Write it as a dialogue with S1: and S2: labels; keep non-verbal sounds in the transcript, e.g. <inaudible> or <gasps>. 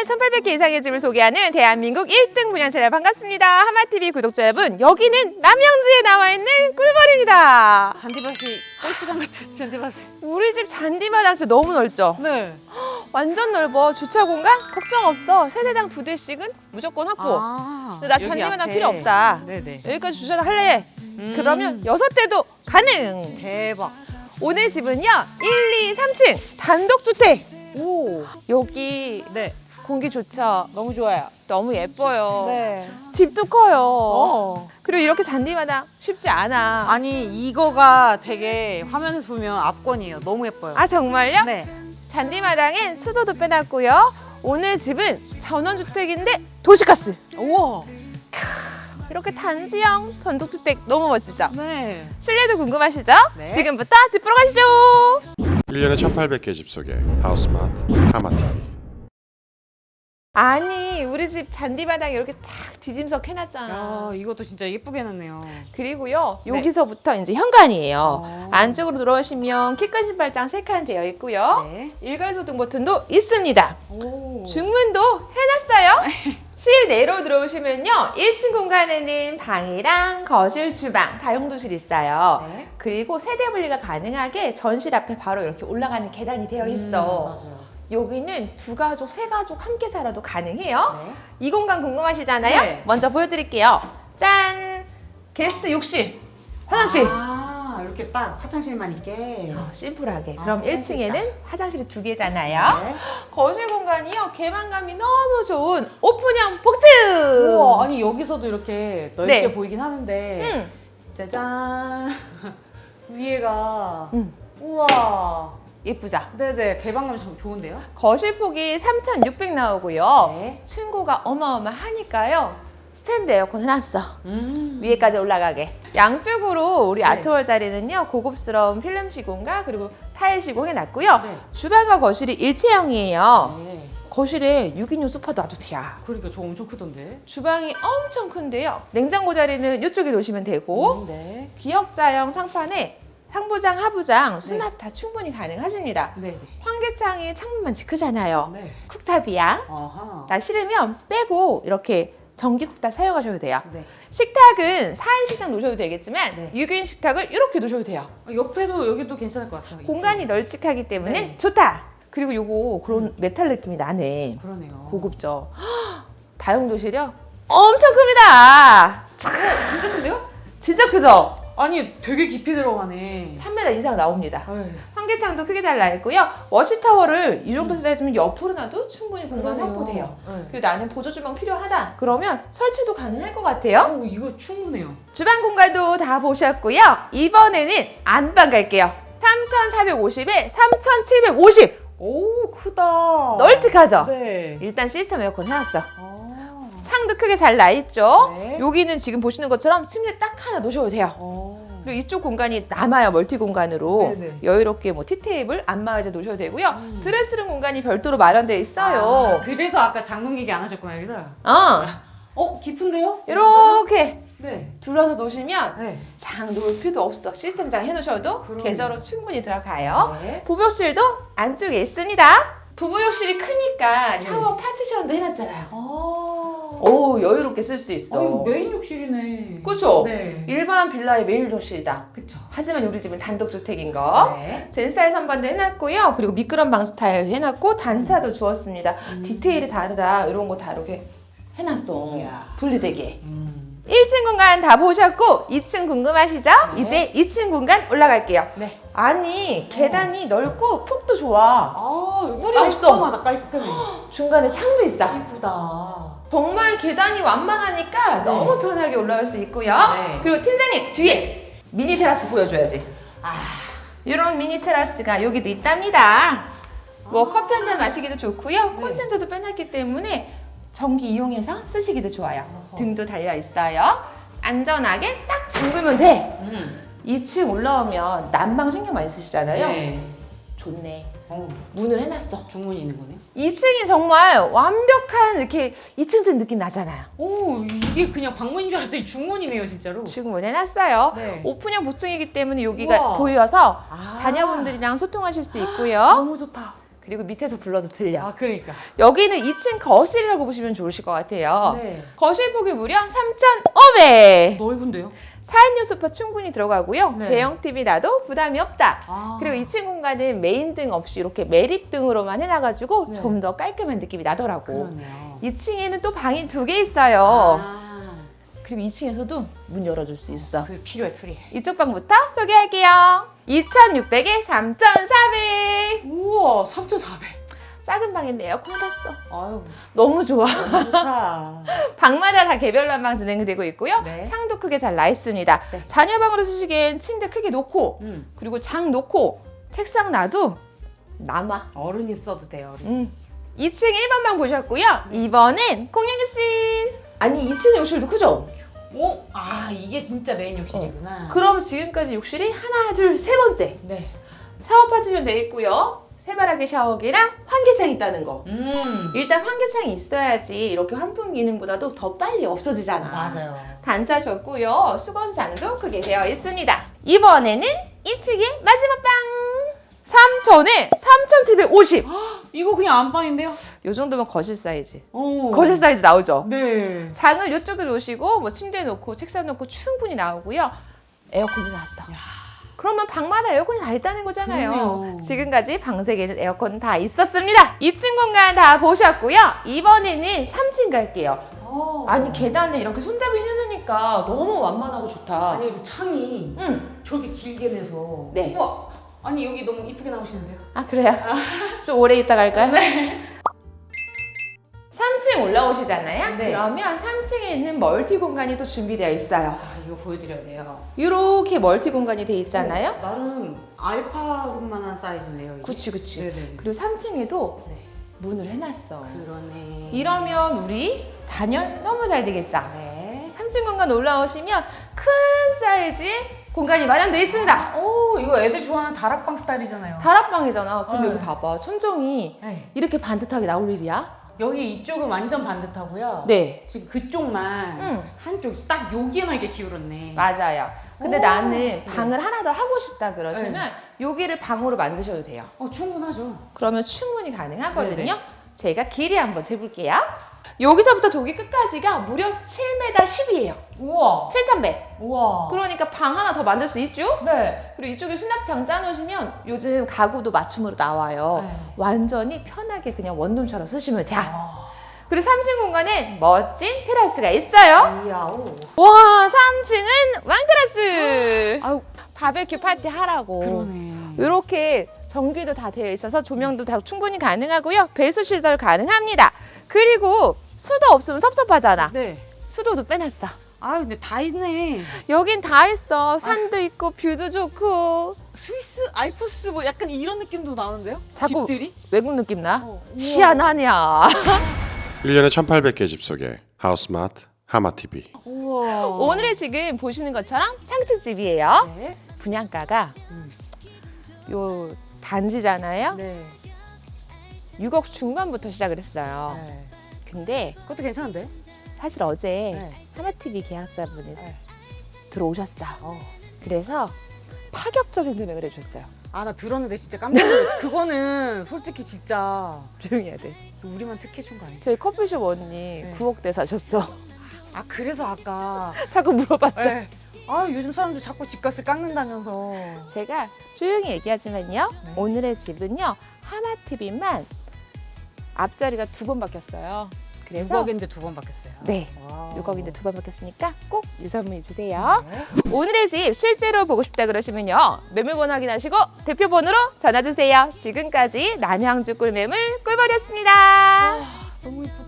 S1: 1년에 1800개 이상의 집을 소개하는 대한민국 1등 분양차량 반갑습니다. 하마TV 구독자 여러분, 여기는 남양주에 나와 있는 꿀벌입니다.
S2: 잔디밭이 골프장 같은 잔디밭이.
S1: 우리 집 잔디마당 진짜 너무 넓죠?
S2: 네. <gasps>
S1: 완전 넓어. 주차 공간 걱정 없어. 세대당 두 대씩은 무조건 확보.
S2: 아,
S1: 근데 나
S2: 여기
S1: 잔디마당
S2: 앞에.
S1: 필요 없다.
S2: 네네.
S1: 여기까지 주차를 할래.
S2: 음.
S1: 그러면 여섯 대도 가능.
S2: 대박.
S1: 오늘 집은요, 1, 2, 3층 단독주택.
S2: 오.
S1: 여기
S2: 네.
S1: 공기 좋죠?
S2: 너무 좋아요.
S1: 너무 예뻐요.
S2: 네.
S1: 집도 커요.
S2: 어.
S1: 그리고 이렇게 잔디마당 쉽지 않아.
S2: 아니 이거가 되게 화면에서 보면 압권이에요. 너무 예뻐요.
S1: 아 정말요?
S2: 네.
S1: 잔디마당엔 수도도 빼놨고요. 오늘 집은 전원주택인데 도시가스.
S2: 우와.
S1: 이렇게 단지형 전독주택 너무 멋지죠?
S2: 네.
S1: 실내도 궁금하시죠?
S2: 네.
S1: 지금부터 집 보러 가시죠.
S3: 1년에 1800개 집 소개 하우스마트 하마TV
S1: 아니 우리 집 잔디마당 이렇게 탁 뒤짐석 해놨잖아.
S2: 야 이것도 진짜 예쁘게 해놨네요.
S1: 그리고요
S2: 네.
S1: 여기서부터 이제 현관이에요.
S2: 어.
S1: 안쪽으로 들어오시면 키큰 신발장 세 칸 되어 있고요.
S2: 네.
S1: 일괄소등 버튼도 있습니다.
S2: 오.
S1: 중문도 해놨어요. <laughs> 실내로 들어오시면요. 1층 공간에는 방이랑 거실, 주방, 다용도실 있어요.
S2: 네.
S1: 그리고 세대 분리가 가능하게 전실 앞에 바로 이렇게 올라가는 계단이 되어 있어.
S2: 음, 맞아요.
S1: 여기는 두 가족, 세 가족 함께 살아도 가능해요.
S2: 네.
S1: 이 공간 궁금하시잖아요?
S2: 네.
S1: 먼저 보여드릴게요. 짠! 게스트 욕실, 화장실.
S2: 아 이렇게 딱 화장실만 있게.
S1: 어, 심플하게.
S2: 아,
S1: 그럼
S2: 센스
S1: 1층에는 화장실이 두 개잖아요.
S2: 네.
S1: 거실 공간이요. 개방감이 너무 좋은 오픈형 복층.
S2: 우와 아니 여기서도 이렇게 넓게
S1: 네.
S2: 보이긴 하는데
S1: 음.
S2: 짜잔 <laughs> 위에가
S1: 음.
S2: 우와
S1: 예쁘죠?
S2: 네네 개방감 참 좋은데요?
S1: 거실 폭이 3,600 나오고요.
S2: 네.
S1: 층고가 어마어마하니까요. 스탠드 에어컨 해놨어.
S2: 음.
S1: 위에까지 올라가게. 양쪽으로 우리
S2: 네.
S1: 아트월 자리는요. 고급스러운 필름 시공과 그리고 타일 시공해 놨고요.
S2: 네.
S1: 주방과 거실이 일체형이에요.
S2: 네.
S1: 거실에 6인용 소파도 놔도 돼요.
S2: 그러니까 저 엄청 크던데.
S1: 주방이 엄청 큰데요. 냉장고 자리는 이쪽에 놓으시면 되고
S2: 음, 네.
S1: 기역자형 상판에 상부장, 하부장, 수납 다 충분히 가능하십니다.
S2: 네네.
S1: 환기창이 창문만 크잖아요.
S2: 네.
S1: 쿡탑이야.
S2: 아하.
S1: 나 싫으면 빼고 이렇게 전기 쿡탑 사용하셔도 돼요.
S2: 네.
S1: 식탁은 4인 식탁 놓으셔도 되겠지만
S2: 네.
S1: 6인 식탁을 이렇게 놓으셔도 돼요.
S2: 아, 옆에도 여기도 괜찮을 것 같아요.
S1: 공간이 널찍하기 때문에
S2: 네.
S1: 좋다. 그리고 요거 그런 메탈 느낌이 나네.
S2: 그러네요.
S1: 고급져. <gasps> 다용도실이요? 엄청 큽니다.
S2: 진짜 큰데요?
S1: 진짜 크죠?
S2: 아니 되게 깊이 들어가네.
S1: 3m 이상 나옵니다.
S2: 에휴.
S1: 환기창도 크게 잘 나 있고요. 워시 타워를 이 정도 사이즈면 옆으로 놔도 충분히 공간
S2: 그러네요.
S1: 확보돼요.
S2: 네.
S1: 그리고 나는 보조 주방 필요하다. 그러면 설치도 가능할 것 같아요.
S2: 오 이거 충분해요.
S1: 주방 공간도 다 보셨고요. 이번에는 안방 갈게요. 3,450에 3,750.
S2: 오 크다.
S1: 널찍하죠?
S2: 네.
S1: 일단 시스템 에어컨 해놨어.
S2: 아.
S1: 창도 크게 잘 나 있죠?
S2: 네.
S1: 여기는 지금 보시는 것처럼 침대 딱 하나 놓으셔도 돼요.
S2: 어.
S1: 그리고 이쪽 공간이 남아요 멀티 공간으로
S2: 네네.
S1: 여유롭게 뭐 티테이블 안마의자 놓으셔도 되고요
S2: 음.
S1: 드레스룸 공간이 별도로 마련되어 있어요
S2: 아, 그래서 아까 장롱 얘기 안 하셨구나 여기서.
S1: 어
S2: 어 깊은데요?
S1: 이렇게
S2: 네.
S1: 둘러서 놓으시면
S2: 네.
S1: 장 놓을 필요도 없어 시스템 장 해놓으셔도
S2: 그러네요.
S1: 계좌로 충분히 들어가요
S2: 네.
S1: 부부욕실도 안쪽에 있습니다 부부욕실이 크니까
S2: 네.
S1: 샤워 파티션도 해놨잖아요
S2: 아.
S1: 오 여유롭게 쓸 수 있어
S2: 아니, 메인 욕실이네.
S1: 그쵸?
S2: 네.
S1: 일반 빌라의 메인 욕실이다
S2: 그쵸.
S1: 하지만 우리 집은 단독주택인 거
S2: 네.
S1: 젠스타일 선반도 해놨고요. 그리고 미끄럼 방 스타일 해놨고 단차도 주었습니다.
S2: 음.
S1: 디테일이 다르다 이런 거다 이렇게 해놨어.
S2: 이야.
S1: 분리되게.
S2: 음.
S1: 1층 공간 다 보셨고 2층 궁금하시죠?
S2: 네.
S1: 이제 2층 공간 올라갈게요.
S2: 네.
S1: 아니 계단이 넓고 폭도 좋아.
S2: 아 여기
S1: 없어.
S2: 깔끔하다 깔끔해. <gasps>
S1: 중간에 창도 있어.
S2: 이쁘다.
S1: 정말 계단이 완만하니까 너무 편하게 올라올 수 있고요.
S2: 네.
S1: 그리고 팀장님 뒤에 미니 테라스 보여줘야지.
S2: 아.
S1: 이런 미니 테라스가 여기도 있답니다. 뭐 커피 한 잔 마시기도 좋고요.
S2: 네.
S1: 콘센트도 빼놨기 때문에 전기 이용해서 쓰시기도 좋아요.
S2: 어허.
S1: 등도 달려 있어요. 안전하게 딱 잠그면 돼.
S2: 음.
S1: 2층 올라오면 난방 신경 많이 쓰시잖아요.
S2: 네.
S1: 좋네.
S2: 어,
S1: 문을 해놨어.
S2: 중문이 있는 거네요.
S1: 2층이 정말 완벽한 이렇게 2층집 느낌 나잖아요.
S2: 오 이게 그냥 방문인 줄 알았더니 중문이네요 진짜로.
S1: 지금 문 해놨어요.
S2: 네.
S1: 오픈형 보층이기 때문에 여기가
S2: 우와.
S1: 보여서
S2: 아.
S1: 자녀분들이랑 소통하실 수 있고요.
S2: 너무 좋다.
S1: 그리고 밑에서 불러도 들려.
S2: 아 그러니까.
S1: 여기는 2층 거실이라고 보시면 좋으실 것 같아요.
S2: 네.
S1: 거실 폭이 무려 3,500.
S2: 넓은데요?
S1: 4인용 소파 충분히 들어가고요.
S2: 네.
S1: 대형 TV 놔도 부담이 없다.
S2: 아.
S1: 그리고 2층 공간은 메인 등 없이 이렇게 매립 등으로만 해놔가지고
S2: 네.
S1: 좀더 깔끔한 느낌이 나더라고.
S2: 그러네요.
S1: 2층에는 또 방이 두 개 있어요.
S2: 아.
S1: 그리고 2층에서도 문 열어줄 수 있어.
S2: 그 필요해 필요해.
S1: 이쪽 방부터 소개할게요. 2,600에 3,400.
S2: 우와 3,400.
S1: 작은 방인데 에어컨 탔어.
S2: 아유
S1: 너무 좋아.
S2: 좋다. <laughs>
S1: 방마다 다 개별 난방 진행되고 있고요.
S2: 네.
S1: 창도 크게 잘 나 있습니다.
S2: 네.
S1: 자녀 방으로 쓰시기엔 침대 크게 놓고
S2: 음.
S1: 그리고 장 놓고 책상 놔도 남아.
S2: 어른이 써도 돼요. 어른.
S1: 음. 2층 1번 방 보셨고요. 2번은 공영유실. 아니 2층 욕실도 크죠?
S2: 오, 아 이게 진짜 메인 욕실이구나.
S1: 그럼 지금까지 욕실이 하나, 둘, 세 번째.
S2: 네.
S1: 샤워 파티션 돼 있고요. 세바라기 샤워기랑 환기창 있다는 거.
S2: 음.
S1: 일단 환기창이 있어야지 이렇게 환풍 기능보다도 더 빨리 없어지잖아.
S2: 맞아요.
S1: 단차 줬고요. 수건장도 크게 되어 있습니다. 이번에는 2층의 마지막 방. 3,000에 3,750.
S2: 이거 그냥 안방인데요?
S1: 요 정도면 거실 사이즈.
S2: 오.
S1: 거실 사이즈 나오죠?
S2: 네.
S1: 장을 이쪽에 놓으시고 뭐 침대 놓고 책상 놓고 충분히 나오고요. 에어컨도 놨어. 그러면 방마다 에어컨이 다 있다는 거잖아요.
S2: 그럼요.
S1: 지금까지 방세 개는 에어컨 다 있었습니다. 2층 공간 다 보셨고요. 이번에는 3층 갈게요.
S2: 어.
S1: 아니 계단에 이렇게 손잡이 해놓으니까 너무 완만하고 좋다.
S2: 아니 창이
S1: 응.
S2: 저렇게 길게 내서.
S1: 네.
S2: 우와. 아니 여기 너무 이쁘게 나오시는데요?
S1: 아 그래요? 좀 오래 있다 갈까요? 네. 3층 올라오시잖아요.
S2: 네.
S1: 그러면 3층에 있는 멀티 공간이 또 준비되어 있어요.
S2: 아 이거 보여드려야 돼요.
S1: 이렇게 멀티 공간이 돼 있잖아요.
S2: 어, 나름 알파룸만한 사이즈네요. 이게.
S1: 그치 그치.
S2: 네네.
S1: 그리고 3층에도
S2: 네.
S1: 문을 해놨어.
S2: 그러네.
S1: 이러면 우리 단열 너무 잘 되겠죠?
S2: 네.
S1: 3층 공간 올라오시면 큰 사이즈의 공간이 마련되어 있습니다.
S2: 오 이거 애들 좋아하는 다락방 스타일이잖아요.
S1: 다락방이잖아. 근데
S2: 네.
S1: 여기 봐봐. 천정이
S2: 네.
S1: 이렇게 반듯하게 나올 일이야?
S2: 여기 이쪽은 완전 반듯하고요.
S1: 네.
S2: 지금 그쪽만
S1: 응.
S2: 한쪽 딱 여기에만 이렇게 기울었네.
S1: 맞아요. 근데
S2: 오.
S1: 나는
S2: 네.
S1: 방을 하나 더 하고 싶다 그러시면 여기를 방으로 만드셔도 돼요.
S2: 어 충분하죠.
S1: 그러면 충분히 가능하거든요.
S2: 네네.
S1: 제가 길이 한번 재볼게요. 여기서부터 저기 끝까지가 무려 7m 10이에요.
S2: 우와.
S1: 7,100.
S2: 우와.
S1: 그러니까 방 하나 더 만들 수 있죠?
S2: 네.
S1: 그리고 이쪽에 수납장 짜놓으시면 요즘 가구도 맞춤으로 나와요.
S2: 네.
S1: 완전히 편하게 그냥 원룸처럼 쓰시면 돼.
S2: 아.
S1: 그리고 3층 공간에 멋진 테라스가 있어요.
S2: 이야오.
S1: 와, 3층은 왕테라스. 아유, 바베큐 파티 하라고.
S2: 그러네.
S1: 이렇게 전기도 다 되어 있어서 조명도 다 충분히 가능하고요. 배수 시설 가능합니다. 그리고 수도 없으면 섭섭하잖아.
S2: 네.
S1: 수도도 빼놨어.
S2: 아 근데 다 있네.
S1: 여긴 다 있어. 산도 있고 뷰도 좋고.
S2: 스위스 알프스 뭐 약간 이런 느낌도 나는데요?
S1: 자꾸
S2: 집들이?
S1: 외국 느낌 나?
S2: 어, 우와.
S1: 희한하냐.
S3: 1년에 1800개 집 속에 하우스마트 하마TV
S2: 우와.
S1: 오늘의 지금 보시는 것처럼 상층집이에요.
S2: 네.
S1: 분양가가
S2: 음.
S1: 요 단지잖아요.
S2: 네.
S1: 6억 중반부터 시작을 했어요.
S2: 네.
S1: 근데
S2: 그것도 괜찮은데?
S1: 사실 어제
S2: 네.
S1: 하마TV 계약자분이
S2: 네.
S1: 들어오셨어.
S2: 어.
S1: 그래서 파격적인 금액을 해줬어요.
S2: 아 나 들었는데 진짜 깜짝 놀랐어. 그거는 솔직히 진짜
S1: 조용히 해야 돼.
S2: 우리만 특혜 준 거 아니야?
S1: 저희 커피숍 언니
S2: 네.
S1: 9억대 사셨어.
S2: 아 그래서 아까 <laughs>
S1: 자꾸 물어봤죠.
S2: 네. 아 요즘 사람들 자꾸 집값을 깎는다면서
S1: 제가 조용히 얘기하지만요.
S2: 네.
S1: 오늘의 집은요. 하마TV만 앞자리가 두 번 바뀌었어요. 그래서
S2: 6억인데 두 번 바뀌었어요.
S1: 네.
S2: 와우.
S1: 6억인데 두 번 바뀌었으니까 꼭 유선문의 주세요.
S2: 네.
S1: 오늘의 집 실제로 보고 싶다 그러시면요. 매물번호 확인하시고 대표번호로 전화 주세요. 지금까지 남양주 꿀매물 꿀벌이었습니다.
S2: 아, 너무 이쁘다.